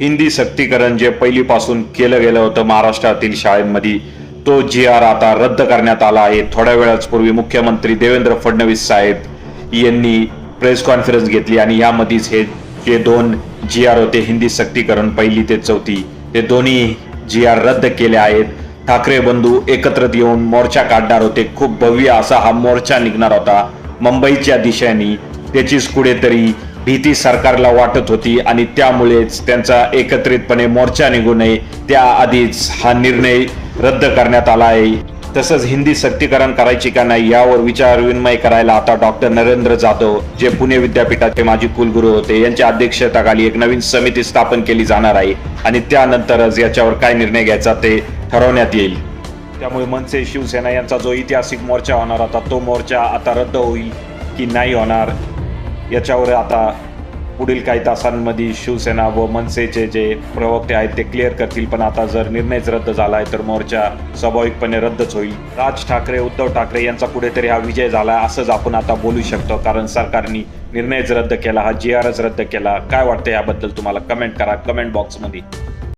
हिंदी सक्तीकरण जे पहिलीपासून केलं गेलं होतं महाराष्ट्रातील शाळेमध्ये तो जी आर आता रद्द करण्यात आला आहे. थोड्या वेळाच पूर्वी मुख्यमंत्री देवेंद्र फडणवीस साहेब यांनी प्रेस कॉन्फरन्स घेतली आणि यामध्येच हे जे दोन जी आर होते हिंदी सक्तीकरण पहिली ते चौथी ते दोन्ही जी आर रद्द केले आहेत. ठाकरे बंधू एकत्रित येऊन मोर्चा काढणार होते. खूप भव्य असा हा मोर्चा निघणार होता. मुंबईच्या दिशेने त्याचीच कुठेतरी भीती सरकारला वाटत होती आणि त्यामुळेच त्यांचा एकत्रितपणे मोर्चा निघू नये त्याआधीच हा निर्णय रद्द करण्यात आला आहे. तसंच हिंदी सक्तीकरण करायची का नाही यावर विचार विनिमय करायला आता डॉक्टर नरेंद्र जाधव जे पुणे विद्यापीठाचे माजी कुलगुरू होते यांच्या अध्यक्षतेखाली एक नवीन समिती स्थापन केली जाणार आहे आणि त्यानंतरच याच्यावर काय निर्णय घ्यायचा ते ठरवण्यात येईल. त्यामुळे मनसे शिवसेना यांचा जो ऐतिहासिक मोर्चा होणार होता तो मोर्चा आता रद्द होईल की नाही होणार? याच्यावर आता पुढील काही तासांमध्ये शिवसेना व मनसेचे जे प्रवक्ते आहेत ते क्लिअर करतील. पण आता जर निर्णयच रद्द झाला आहे तर मोर्चा स्वाभाविकपणे रद्दच होईल. राज ठाकरे उद्धव ठाकरे यांचा कुठेतरी हा विजय झाला असंच आपण आता बोलू शकतो. कारण सरकारने निर्णयच रद्द केला हा जी आरच रद्द केला. काय वाटतं याबद्दल तुम्हाला? कमेंट करा. कमेंट बॉक्समध्ये